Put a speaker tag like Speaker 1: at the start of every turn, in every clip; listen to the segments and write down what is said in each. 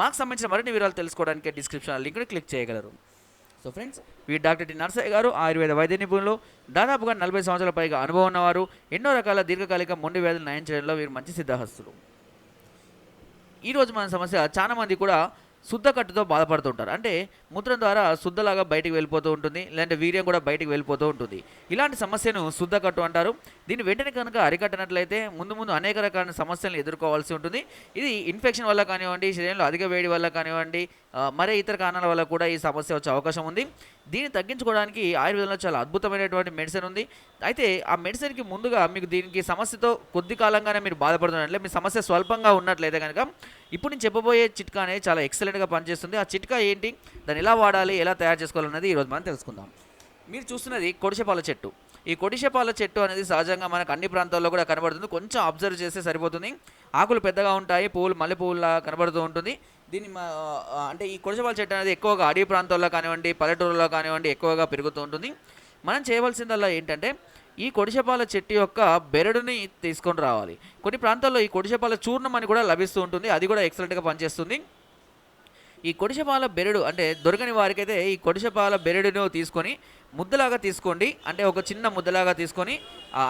Speaker 1: మాకు సంబంధించిన మరిన్ని వివరాలు తెలుసుకోవడానికి డిస్క్రిప్షన్ లింక్ని క్లిక్ చేయగలరు. So friends we doctor T Narsaiah గారు ఆయుర్వేద వైద్య నిపుణులు. దాదాపుగా నలభై సంవత్సరాల పైగా అనుభవం ఉన్నవారు. ఎన్నో రకాల దీర్ఘకాలిక మొండి వ్యాధులు నయం చేయడంలో వీరు మంచి సిద్ధహస్తులు. ఈరోజు మన సమస్య చాలా మంది కూడా శుద్ధ కట్టుతో బాధపడుతుంటారు. అంటే మూత్రం ద్వారా శుద్ధలాగా బయటికి వెళ్ళిపోతూ ఉంటుంది లేదంటే వీర్యం కూడా బయటికి వెళ్ళిపోతూ ఉంటుంది. ఇలాంటి సమస్యను శుద్ధ కట్టు అంటారు. దీన్ని వెంటనే కనుక అరికట్టినట్లయితే ముందు ముందు అనేక రకాల సమస్యలను ఎదుర్కోవాల్సి ఉంటుంది. ఇది ఇన్ఫెక్షన్ వల్ల కానివ్వండి శరీరంలో అధిక వేడి వల్ల కానివ్వండి మరే ఇతర కారణాల వల్ల కూడా ఈ సమస్య వచ్చే అవకాశం ఉంది. దీన్ని తగ్గించుకోవడానికి ఆయుర్వేదంలో చాలా అద్భుతమైనటువంటి మెడిసిన్ ఉంది. అయితే ఆ మెడిసిన్కి ముందుగా మీకు దీనికి సమస్యతో కొద్ది కాలంగానే మీరు బాధపడుతున్నట్లే మీ సమస్య స్వల్పంగా ఉన్నట్లయితే కనుక ఇప్పుడు నేను చెప్పబోయే చిట్కా అనేది చాలా ఎక్సలెంట్గా పనిచేస్తుంది. ఆ చిట్కా ఏంటి? దాన్ని ఎలా వాడాలి? ఎలా తయారు చేసుకోవాలన్నది ఈరోజు మనం తెలుసుకుందాం. మీరు చూస్తున్నది కొడిసెపాల చెట్టు. ఈ కొడిసెపాల చెట్టు అనేది సహజంగా మనకు అన్ని ప్రాంతాల్లో కూడా కనబడుతుంది. కొంచెం అబ్జర్వ్ చేస్తే సరిపోతుంది. ఆకులు పెద్దగా ఉంటాయి పువ్వులు మల్లె పువ్వులా కనబడుతూ ఉంటుంది. దీన్ని అంటే ఈ కొడిశపాల చెట్టు అనేది ఎక్కువగా అడవి ప్రాంతాల్లో కానివ్వండి పల్లెటూరులో కానివ్వండి ఎక్కువగా పెరుగుతూ ఉంటుంది. మనం చేయవలసిందల్లా ఏంటంటే ఈ కొడిశపాల చెట్టు యొక్క బెరడుని తీసుకొని రావాలి. కొన్ని ప్రాంతాల్లో ఈ కొడిశపాల చూర్ణం అని కూడా లభిస్తూ ఉంటుంది. అది కూడా ఎక్సలెంట్గా పనిచేస్తుంది. ఈ కొడిశపాల బెరడు అంటే దొరకని వారికైతే ఈ కొడిశపాల బెరడును తీసుకొని ముద్దలాగా తీసుకోండి. అంటే ఒక చిన్న ముద్దలాగా తీసుకొని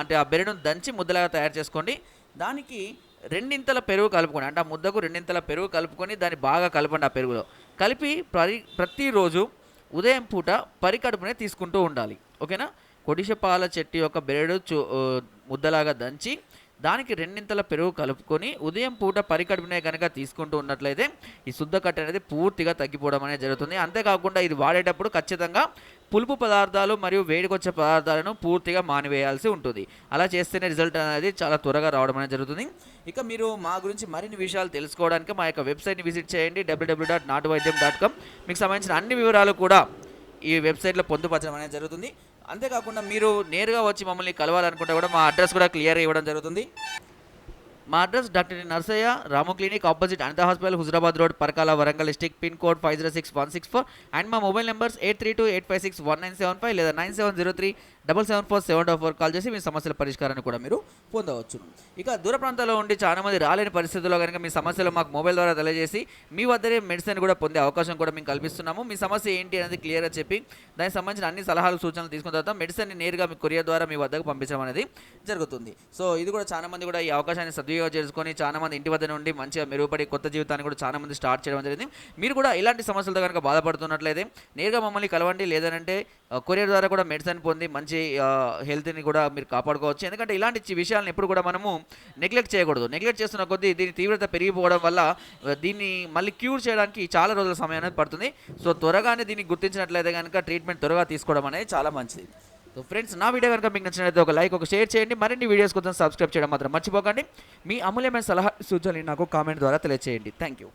Speaker 1: అంటే ఆ బెరడును దంచి ముద్దలాగా తయారు చేసుకోండి. దానికి రెండింతల పెరుగు కలుపుకొని అంటే ఆ ముద్దకు రెండింతల పెరుగు కలుపుకొని దాన్ని బాగా కలపండి ఆ పెరుగులో. కలిపి ప్రతి ప్రతిరోజు ఉదయం పూట పరికడుపునే తీసుకుంటూ ఉండాలి. ఓకేనా? కొడిషపాల చెట్టు యొక్క బెరడు చూ ముద్దలాగా దంచి దానికి రెండింతల పెరుగు కలుపుకొని ఉదయం పూట పరికడుపునే కనుక తీసుకుంటూ ఉన్నట్లయితే ఈ శుద్ధ కట్ట అనేది పూర్తిగా తగ్గిపోవడం అనేది జరుగుతుంది. అంతేకాకుండా ఇది వాడేటప్పుడు ఖచ్చితంగా పులుపు పదార్థాలు మరియు వేడికొచ్చే పదార్థాలను పూర్తిగా మానివేయాల్సి ఉంటుంది. అలా చేస్తేనే రిజల్ట్ అనేది చాలా త్వరగా రావడం అనేది జరుగుతుంది. ఇక మీరు మా గురించి మరిన్ని విషయాలు తెలుసుకోవడానికి మా యొక్క వెబ్సైట్ని విజిట్ చేయండి. డబ్ల్యూడబ్ల్యూ డాట్ నాటు వైద్యం డాట్ కామ్ మీకు సంబంధించిన అన్ని వివరాలు కూడా ఈ వెబ్సైట్లో పొందుపరచడం అనేది జరుగుతుంది. అంతేకాకుండా మీరు నేరుగా వచ్చి మమ్మల్ని కలవాలనుకుంటే కూడా మా అడ్రస్ కూడా క్లియర్ ఇవ్వడం జరుగుతుంది. మా address doctor Narsaiah Ramu clinic opposite Anitha hospital Huzurabad road Parakala Warangal district pin code five zero six one six four. And మా mobile numbers eight three two eight five six one nine seven five లేదా nine seven zero three double seven four seven double four call చేసి మీ సమస్యల పరిష్కారాన్ని కూడా మీరు పొందవచ్చు. ఇక దూర ప్రాంతాల్లో ఉండి చాలా మంది రాలేని పరిస్థితుల్లో కనుక మీ సమస్యలు మాకు మొబైల్ ద్వారా తెలియజేసి మీ వద్దనే మెడిసిన్ కూడా పొందే అవకాశం కూడా మేము కల్పిస్తున్నాము. మీ సమస్య ఏంటి అనేది క్లియర్గా చెప్పి దానికి సంబంధించిన అన్ని సలహాలు సూచనలు తీసుకున్న తర్వాత మెడిసిన్ని నేరుగా మీ కొరియర్ ద్వారా మీ వద్దకు పంపించడం అనేది జరుగుతుంది. సో ఇది కూడా చాలా మంది కూడా ఈ అవకాశాన్ని సద్వినియోగం చేసుకొని చాలా మంది ఇంటి వద్ద నుండి మంచిగా మెరుగుపడి కొత్త జీవితాన్ని కూడా చాలా మంది స్టార్ట్ చేయడం జరిగింది. మీరు కూడా ఇలాంటి సమస్యలతో కనుక బాధపడుతున్నట్లయితే నేరుగా మమ్మల్ని కలవండి. లేదంటే కొరియర్ ద్వారా కూడా మెడిసిన్ పొంది మంచి మంచి హెల్త్ని కూడా మీరు కాపాడుకోవచ్చు. ఎందుకంటే ఇలాంటి విషయాలను ఎప్పుడు కూడా మనము నెగ్లెక్ట్ చేయకూడదు. నెగ్లెక్ట్ చేస్తున్న కొద్దీ దీని తీవ్రత పెరిగిపోవడం వల్ల దీన్ని మళ్ళీ క్యూర్ చేయడానికి చాలా రోజుల సమయం అనేది పడుతుంది. సో త్వరగానే దీన్ని గుర్తించినట్లయితే కనుక ట్రీట్మెంట్ త్వరగా తీసుకోవడం అనేది చాలా మంచిది. సో ఫ్రెండ్స్ నా వీడియో కనుక మీకు నచ్చినట్లయితే ఒక లైక్ ఒక షేర్ చేయండి. మరిన్ని వీడియోస్ కోసం సబ్స్క్రైబ్ చేయడం మాత్రం మర్చిపోకండి. మీ అమూల్యమైన సలహా సూచనలు నాకు కామెంట్ ద్వారా తెలియజేయండి థ్యాంక్ యూ